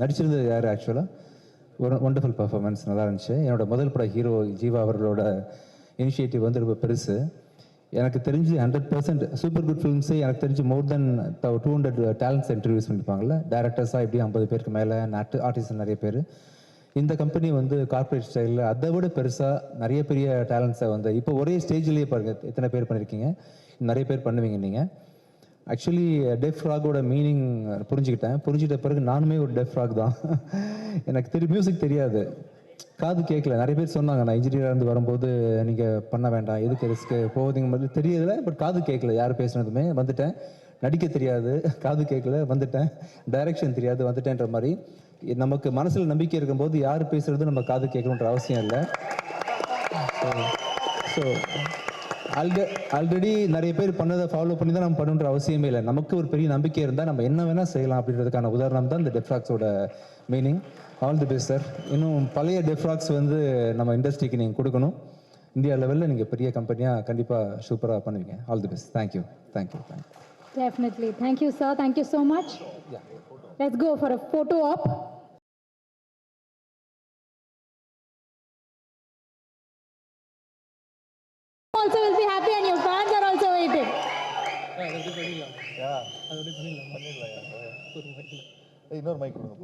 நடிச்சிருந்தது யார் ஆக்சுவலாக ஒரு ஒண்டர்ஃபுல் பர்ஃபார்மன்ஸ் நல்லா இருந்துச்சு. என்னோட முதல் பட ஹீரோ ஜீவா அவர்களோட இனிஷியேட்டிவ் வந்து ரொம்ப பெருசு. எனக்கு தெரிஞ்சு ஹண்ட்ரட் பர்சன்ட் சூப்பர் குட் ஃபிலிம்ஸே எனக்கு தெரிஞ்சு more then two hundred talents interviews பண்ணியிருப்பாங்கல்ல டேரக்டர்ஸாக எப்படி ஐம்பது பேருக்கு மேலே நாட்டு ஆர்டிஸ்ட் நிறைய பேர். இந்த கம்பெனி வந்து கார்ப்பரேட் ஸ்டைலில் அதை விட பெருசாக நிறைய பெரிய டேலண்ட்ஸை வந்து இப்போ ஒரே ஸ்டேஜ்லேயே பாருங்கள் எத்தனை பேர் பண்ணியிருக்கீங்க நிறைய பேர் பண்ணுவீங்க நீங்கள் ஆக்சுவலி டெஃப் ராகோட மீனிங் புரிஞ்சுக்கிட்டேன். புரிஞ்சுக்கிட்ட பிறகு நானுமே ஒரு டெஃப் ராக் தான். எனக்கு தெரி மியூசிக் தெரியாது. காது கேட்கல நிறைய பேர் சொன்னாங்க நான் இன்ஜினியராக இருந்து வரும்போது நீங்கள் பண்ண வேண்டாம். எதுக்கு ரிஸ்க்கு போகுதுங்க. மாதிரி தெரியல பட் காது கேட்கல யார் பேசுனதுமே வந்துட்டேன். நடிக்க தெரியாது. காது கேட்கல வந்துட்டேன். டைரக்ஷன் தெரியாது வந்துட்டேன்ற மாதிரி. நமக்கு மனசில் நம்பிக்கை இருக்கும்போது யார் பேசுறது நம்ம காது கேட்கணுன்ற அவசியம் இல்லை. ஸோ ஆல்ரெடி நிறைய பேர் பண்ணதை ஃபாலோ பண்ணி தான் நம்ம பண்ணுன்ற அவசியமே இல்லை. நமக்கு ஒரு பெரிய நம்பிக்கை இருந்தால் நம்ம என்ன வேணால் செய்யலாம் அப்படின்றதுக்கான உதாரணம் தான் இந்த டெஃப்ராக்ஸோட meaning all the best sir இன்னும் பழைய டெஃப்ராக்ஸ் வந்து நம்ம இண்டஸ்ட்ரிக்கு நீங்கள் கொடுக்கணும். இந்தியா லெவலில் நீங்கள் பெரிய கம்பெனியாக கண்டிப்பாக சூப்பராக பண்ணுவீங்க. All the best thank you thank you thank you Definitely. Thank you, sir. Thank you so much. Let's go for a Also will be happy and your fans are also waiting. இன்னொரு mic கொடுங்க.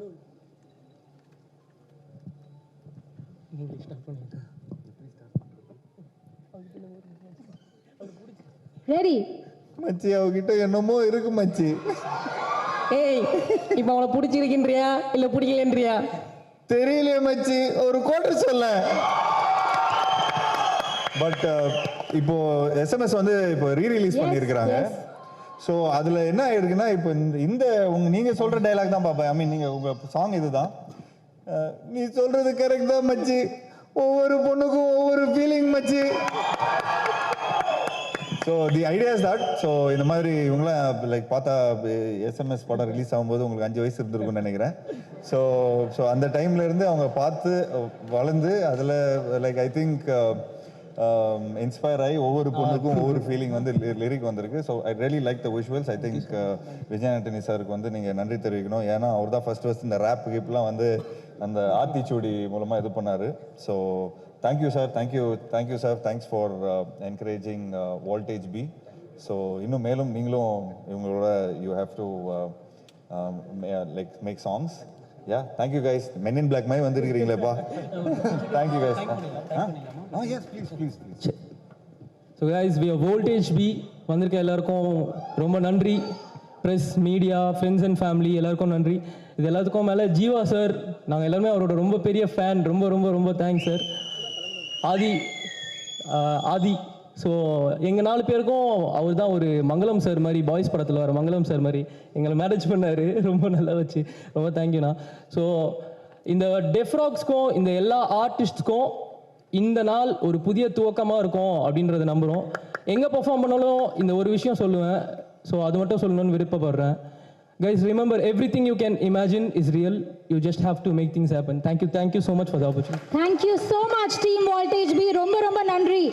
Ready? மச்சி அவகிட்ட என்னமோ இருக்கு மச்சி. ஏய் இப்போ அவளை பிடிச்சிருக்கின்றியா? இல்லை பிடிக்கலன்றியா? தெரியலையே மச்சி. ஒரு கோட்டர் சொல்ல பட் இப்போ எஸ்எம்எஸ் வந்து இப்போ ரீ ரிலீஸ் Yes, பண்ணியிருக்கிறாங்க. ஸோ அதில் என்ன ஆயிருக்குன்னா இப்போ இந்த இந்த உங்க நீங்க சொல்ற டைலாக் தான் பார்ப்பேன் ஐ மீன் நீங்க உங்க சாங் இதுதான். நீ சொல்றது கரெக்ட் தான் மச்சி. ஒவ்வொரு பொண்ணுக்கும் ஒவ்வொரு ஃபீலிங் மச்சி. So the ideas that so இந்த மாதிரி இவங்களாம் லைக் பார்த்தா எஸ்எம்எஸ் படம் ரிலீஸ் ஆகும்போது உங்களுக்கு அஞ்சு வயசு இருந்திருக்கும்னு நினைக்கிறேன். ஸோ ஸோ அந்த டைம்ல இருந்து அவங்க பார்த்து வளர்ந்து அதில் லைக் ஐ திங்க் இன்ஸ்பயர் ஆகி ஒவ்வொரு பொண்ணுக்கும் ஒவ்வொரு ஃபீலிங் வந்து லிரிக் வந்திருக்கு. So I really like the visuals I think Vijay Antony சாருக்கு வந்து நீங்கள் நன்றி தெரிவிக்கணும். ஏன்னா அவர் தான் ஃபர்ஸ்ட் ஃபர்ஸ்ட் இந்த ரேப் கிப்லாம் வந்து அந்த ஆத்திச்சூடி மூலமாக இது பண்ணாரு. So thank you sir thank you thank you sir thanks for encouraging voltage B so இன்னும் மேலும் நீங்களும் இவங்களோட you have to like make songs yeah thank you guys men in black மாதிரி வந்திருக்கிறீங்களேப்பா. Thank you guys ah yes please please please so guys we voltage B வந்திருக்க எல்லாருக்கும் ரொம்ப நன்றி. Press media friends and family எல்லாருக்கும் நன்றி. இது எல்லாத்துக்கும் மேலே ஜீவா சார் நாங்கள் எல்லாருமே அவரோட ரொம்ப பெரிய ஃபேன் ரொம்ப ரொம்ப ரொம்ப thanks sir Aadhi Aadhi so எங்கள் நாலு பேருக்கும் அவர் தான் ஒரு மங்களம் சார் மாதிரி பாய்ஸ் படத்தில் வர மங்களம் சார் மாதிரி எங்களை மேரேஜ் பண்ணார். ரொம்ப நல்லா வச்சு ரொம்ப தேங்க்யூண்ணா ஸோ இந்த டெஃப்ராக்ஸ்க்கும் இந்த எல்லா ஆர்டிஸ்ட்க்கும் இந்த நாள் ஒரு புதிய துவக்கமாக இருக்கும் அப்படின்றத நம்புகிறோம் எங்கே பர்ஃபார்ம் பண்ணாலும் இந்த ஒரு விஷயம் சொல்லுவேன். ஸோ அது மட்டும் சொல்லணும்னு விருப்பப்படுறேன். Guys remember everything you can imagine is real you just have to make things happen thank you thank you so much for the opportunity Thank you much team Team Voltage ரொம்ப ரொம்ப நன்றி.